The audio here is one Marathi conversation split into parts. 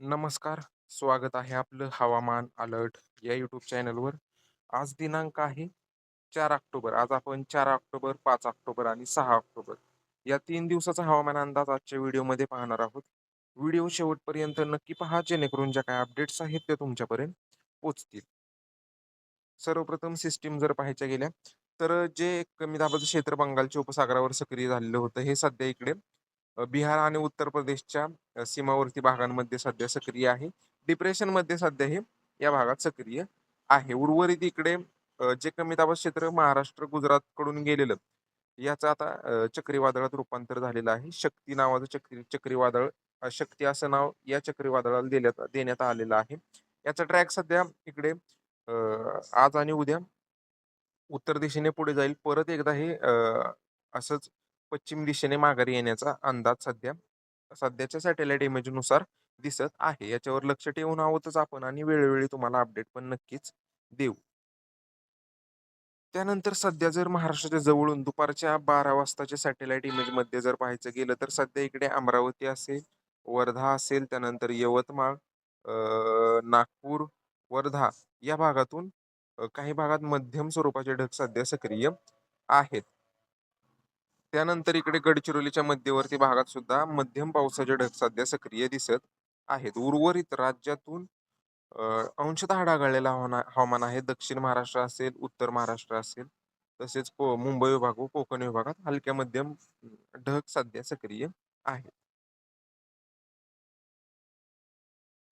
नमस्कार. स्वागत आहे आपलं हवामान अलर्ट या यूट्यूब चॅनलवर. आज दिनांक आहे चार ऑक्टोबर. आज आपण चार ऑक्टोबर, पाच ऑक्टोबर आणि सहा ऑक्टोबर या तीन दिवसाचा हवामान अंदाज आजच्या व्हिडिओमध्ये पाहणार आहोत. व्हिडिओ शेवटपर्यंत नक्की पहा जेणेकरून ज्या काही अपडेट्स आहेत ते तुमच्यापर्यंत पोचतील सर्वप्रथम सिस्टीम जर पाहायच्या गेल्या तर जे कमी दाबाचं क्षेत्र बंगालच्या उपसागरावर सक्रिय झालेलं होतं हे सध्या इकडे बिहार आणि उत्तर प्रदेशच्या सीमावर्ती भागांमध्ये सध्या सक्रिय आहे. डिप्रेशनमध्ये सध्या हे या भागात सक्रिय आहे. उर्वरित इकडे जे कमी दाबा क्षेत्र महाराष्ट्र, गुजरातकडून गेलेलं याचं आता चक्रीवादळात रूपांतर झालेलं आहे. शक्ती नावाचं चक्री चक्रीवादळ शक्ती असं नाव या चक्रीवादळाला देण्यात देण्यात आलेलं आहे. याचा ट्रॅक सध्या इकडे आज आणि उद्या उत्तर दिशेने पुढे जाईल. परत एकदा हे असंच पश्चिम दिशेने माघारी येण्याचा अंदाज सध्या सध्याच्या सॅटेलाईट इमेजनुसार दिसत आहे. याच्यावर लक्ष ठेवून आहोतच आपण आणि वेळोवेळी तुम्हाला अपडेट पण नक्कीच देऊ. त्यानंतर सध्या जर महाराष्ट्राच्या जवळून दुपारच्या 12 वाजताच्या सॅटेलाईट इमेजमध्ये जर पाहायचं गेलं तर सध्या इकडे अमरावती असेल, वर्धा असेल, त्यानंतर यवतमाळ, नागपूर, वर्धा या भागातून काही भागात मध्यम स्वरूपाचे ढग सध्या सक्रिय आहेत. त्यानंतर इकडे गडचिरोलीच्या मध्यवर्ती भागात सुद्धा मध्यम पावसाचे ढग सध्या सक्रिय दिसत आहेत. उर्वरित राज्यातून अंशतः ढगाळलेलं हवामान आहे. दक्षिण महाराष्ट्र असेल, उत्तर महाराष्ट्र असेल, तसेच को मुंबई विभाग व कोकण विभागात हलक्या मध्यम ढग सध्या सक्रिय आहेत.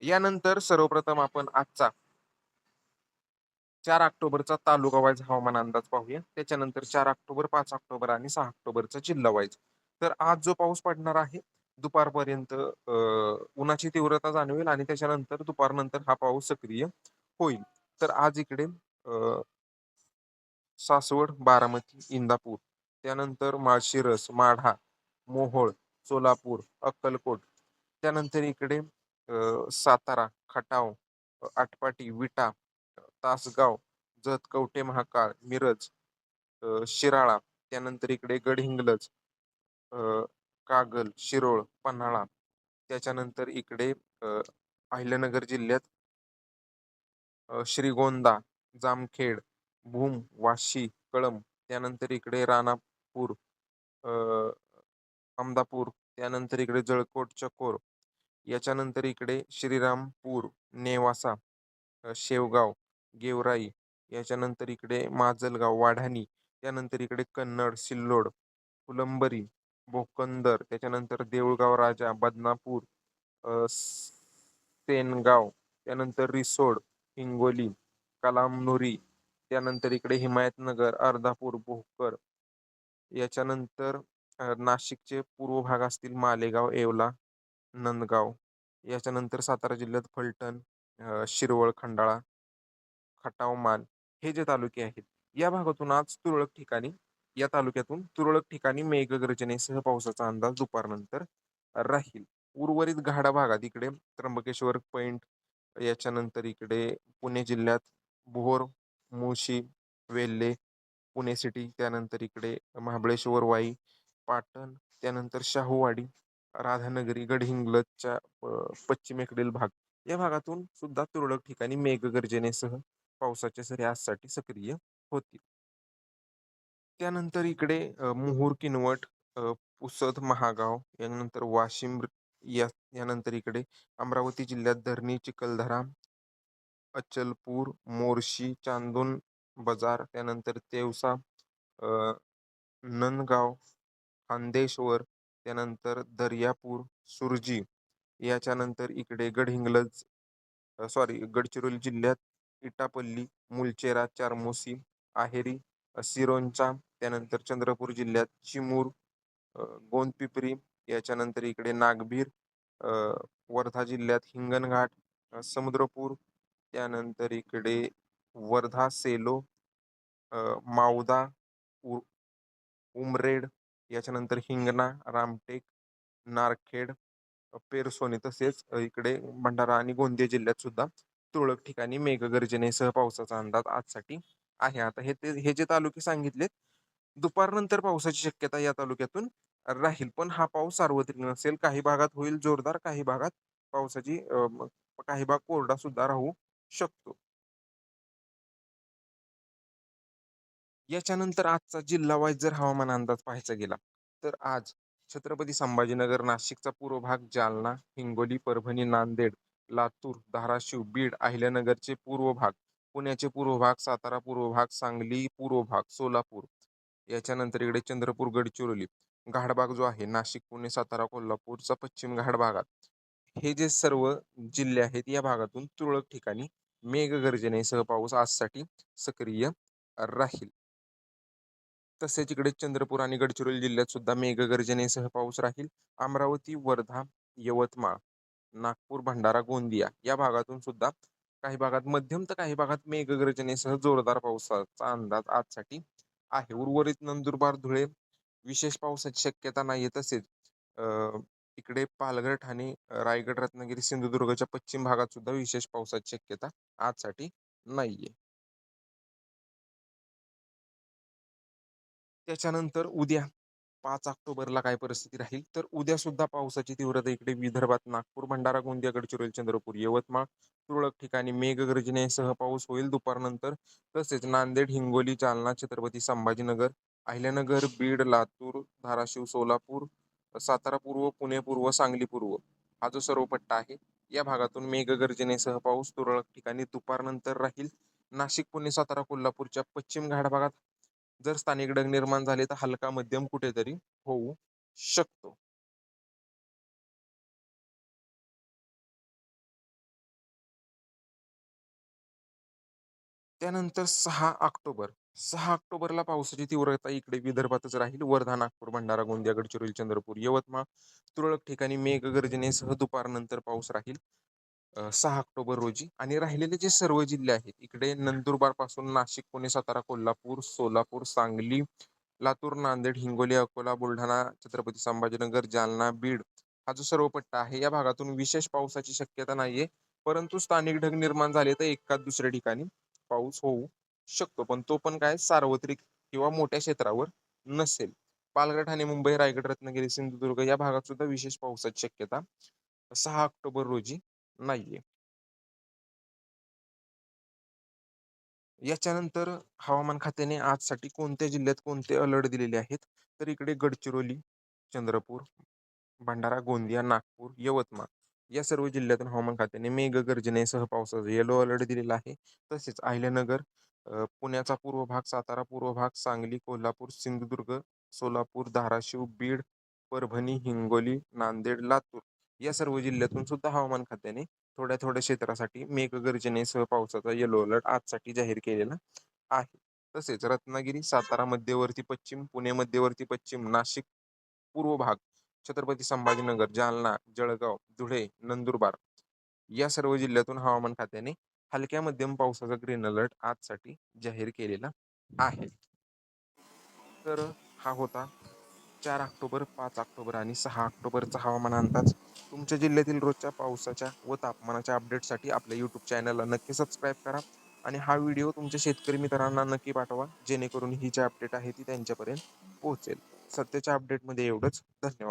यानंतर सर्वप्रथम आपण आजचा चार ऑक्टोबरचा तालुका वाईज हवामान अंदाज पाहूया. त्याच्यानंतर चार ऑक्टोबर, पाच ऑक्टोबर आणि सहा ऑक्टोबरचा जिल्हा वाईज. तर आज जो पाऊस पडणार आहे दुपारपर्यंत उन्हाची तीव्रता जाणवेल आणि त्याच्यानंतर दुपारनंतर हा पाऊस सक्रिय होईल. तर आज इकडे सासवड, बारामती, इंदापूर, त्यानंतर माळशिरस, माढा, मोहोळ, सोलापूर, अक्कलकोट, त्यानंतर इकडे सातारा, खटाव, आटपाटी, विटा, तासगाव, जत, कवठे महाकाळ मिरज, शिराळा, त्यानंतर इकडे गडहिंग्लज, कागल, शिरोळ, पन्हाळा, त्याच्यानंतर इकडे अहिल्यानगर जिल्ह्यात श्रीगोंदा, जामखेड, भूम, वाशी, कळम त्यानंतर इकडे राणापूर, अ, अमदापूर, त्यानंतर इकडे जळकोट, चकोर, याच्यानंतर इकडे श्रीरामपूर, नेवासा, शेवगाव, गेवराई, याच्यानंतर इकडे माजलगाव, वाढाणी, त्यानंतर इकडे कन्नड, सिल्लोड, फुलंबरी, भोकंदर, त्याच्यानंतर देऊळगाव राजा, बदनापूर, सेनगाव, त्यानंतर रिसोड, हिंगोली, कलामनुरी, त्यानंतर इकडे हिमायतनगर, अर्धापूर, भोकर, याच्यानंतर नाशिकचे पूर्व भाग असतील मालेगाव, येवला, नंदगाव, याच्यानंतर सातारा जिल्ह्यात फलटण, शिरवळ, खंडाळा, खटाव, मान हे जे तालुके आहेत या भागातून आज तुरळक ठिकाणी या तालुक्यातून तुरळक ठिकाणी मेघगर्जनेसह पावसाचा अंदाज दुपारनंतर राहील. उर्वरित घाडा भागात इकडे त्र्यंबकेश्वर पैंट याच्यानंतर इकडे पुणे जिल्ह्यात भोर, मुळशी, वेल्हे, पुणे सिटी, त्यानंतर इकडे महाबळेश्वर वाई, पाटण, त्यानंतर शाहूवाडी, राधानगरी, गडहिंग्लजच्या पश्चिमेकडील भाग या भागातून सुद्धा तुरळक ठिकाणी मेघगर्जनेसह पावसाच्या सरी आजसाठी सक्रिय होतील. त्यानंतर इकडे मोहूर किनवट, पुसद, महागाव, यानंतर वाशिम या यानंतर इकडे अमरावती जिल्ह्यात धरणी, चिखलदरा, अचलपूर, मोर्शी, चांदून बाजार, त्यानंतर तेवसा, नंदगाव, खांदेश्वर, त्यानंतर दर्यापूर, सुरजी, याच्यानंतर इकडे गडहिंग्लज, सॉरी गडचिरोली जिल्ह्यात इटापल्ली, मुलचेरा, चार्मोसी, आहेरी, सिरोंचा, त्यानंतर चंद्रपूर जिल्ह्यात चिमूर, गोंदपिपरी, याच्यानंतर इकडे नागभीर, वर्धा जिल्ह्यात हिंगणघाट, समुद्रपूर, त्यानंतर इकडे वर्धा, सेलो, मावदा, उ उमरेड, याच्यानंतर हिंगणा, रामटेक, नारखेड, पेरसोनी तसेच इकडे भंडारा आणि गोंदिया जिल्ह्यात सुद्धा तुरळक ठिकाणी मेघगर्जनेसह पावसाचा अंदाज आजसाठी आहे. आता हे ते हे जे तालुके सांगितलेत दुपारनंतर पावसाची शक्यता या तालुक्यातून राहील. पण हा पाऊस सार्वत्रिक नसेल. काही भागात होईल जोरदार, काही भागात पावसाची काही भाग कोरडा सुद्धा राहू शकतो याच्यानंतर आजचा जिल्हा वाईज जर हवामान अंदाज पाहायचा गेला तर आज छत्रपती संभाजीनगर नाशिकचा पूर्व भाग जालना हिंगोली परभणी नांदेड लातूर धाराशिव बीड अहिल्यानगरचे पूर्व भाग पुण्याचे पूर्व भाग सातारा पूर्व भाग सांगली पूर्व भाग सोलापूर. याच्यानंतर इकडे चंद्रपूर गडचिरोली. घाटभाग जो आहे नाशिक पुणे सातारा कोल्हापूरचा पश्चिम घाट भागात. हे जे सर्व जिल्हे आहेत या भागातून तुरळक ठिकाणी मेघगर्जनेसह पाऊस आजसाठी सक्रिय राहील. तसेच इकडे चंद्रपूर आणि गडचिरोली जिल्ह्यात सुद्धा मेघगर्जनेसह पाऊस राहील. अमरावती वर्धा यवतमाळ. नागपूर भंडारा गोंदिया या भागातून सुद्धा काही भागात मध्यम तर काही भागात मेघगर्जनेसह जोरदार पावसाचा अंदाज आजसाठी आहे. उर्वरित नंदुरबार धुळे विशेष पावसाची शक्यता नाहीये तसेच अं, इकडे पालघर ठाणे रायगड रत्नागिरी सिंधुदुर्गच्या पश्चिम भागात सुद्धा विशेष पावसाची शक्यता आजसाठी नाहीये. त्याच्यानंतर उद्या पाच ऑक्टोबरला काय परिस्थिती राहील? तर उद्या सुद्धा पावसाची तीव्रता इकडे विदर्भात नागपूर भंडारा गोंदिया गडचिरोली चंद्रपूर यवतमाळ तुरळक ठिकाणी मेघगर्जनेसह पाऊस होईल दुपारनंतर. तसेच नांदेड हिंगोली जालना छत्रपती संभाजीनगर अहिल्यानगर बीड लातूर धाराशिव सोलापूर सातारा पूर्व पुणे पूर्व सांगली पूर्व हा जो सर्व पट्टा आहे या भागातून मेघगर्जनेसह पाऊस तुरळक ठिकाणी दुपारनंतर राहील. नाशिक पुणे सातारा कोल्हापूरच्या पश्चिम घाट भागात जर स्थानिक ढग निर्माण झाले तर हलका मध्यम कुठेतरी होऊ शकतो. त्यानंतर सहा ऑक्टोबर. सहा ऑक्टोबरला पावसाची तीव्रता इकडे विदर्भातच राहील. वर्धा नागपूर भंडारा गोंदिया गडचिरोली चंद्रपूर यवतमाळ तुरळक ठिकाणी मेघगर्जनेसह दुपारनंतर पाऊस राहील. सहा ऑक्टोबर रोजी आणि राहिलेले जे सर्व जिल्हे आहेत इकडे नंदुरबारपासून नाशिक पुणे सातारा कोल्हापूर सोलापूर सांगली लातूर नांदेड हिंगोली अकोला बुलढाणा छत्रपती संभाजीनगर जालना बीड हा जो सर्व पट्टा आहे या भागातून विशेष पावसाची शक्यता नाहीये. परंतु स्थानिक ढग निर्माण झाले तर एकाच दुसऱ्या ठिकाणी पाऊस होऊ शकतो. पण तो पण काय सार्वत्रिक किंवा मोठ्या क्षेत्रावर नसेल. पालघर ठाणे मुंबई रायगड रत्नागिरी सिंधुदुर्ग या भागात सुद्धा विशेष पावसाची शक्यता सहा ऑक्टोबर रोजी नाहीये. याच्यानंतर हवामान खात्याने आजसाठी कोणत्या जिल्ह्यात कोणते अलर्ट दिलेले आहेत? तर इकडे गडचिरोली चंद्रपूर भंडारा गोंदिया नागपूर यवतमाळ या सर्व जिल्ह्यातून हवामान खात्याने मेघगर्जनेसह पावसाचा येलो अलर्ट दिलेला आहे. तसेच अहिल्यानगर अ, पुण्याचा पूर्व भाग सातारा पूर्व भाग सांगली कोल्हापूर सिंधुदुर्ग सोलापूर धाराशिव बीड परभणी हिंगोली नांदेड लातूर या सर्व जिल्ह्यातून सुद्धा हवामान खात्याने थोड्या थोड्या क्षेत्रासाठी मेघगर्जनेसह पावसाचा येलो अलर्ट आजसाठी जाहीर केलेला आहे. तसेच रत्नागिरी सातारा मध्यवर्ती पश्चिम पुणे मध्यवर्ती पश्चिम नाशिक पूर्व भाग छत्रपती संभाजीनगर जालना जळगाव धुळे नंदुरबार या सर्व जिल्ह्यातून हवामान खात्याने हलक्या मध्यम पावसाचा ग्रीन अलर्ट आजसाठी जाहीर केलेला आहे. तर हा होता चार ऑक्टोबर पाच ऑक्टोबर आणि सहा ऑक्टोबरचा हवामान अंदाज. तुमच्या जिल्ह्यातील रोजच्या पावसाच्या व तापमानाच्या अपडेटसाठी आपल्या यूट्यूब चॅनलला नक्की सबस्क्राईब करा आणि हा व्हिडिओ तुमच्या शेतकरी मित्रांना नक्की पाठवा जेणेकरून ही जी अपडेट आहे ती त्यांच्यापर्यंत पोहोचेल. सध्याच्या अपडेटमध्ये एवढंच. धन्यवाद.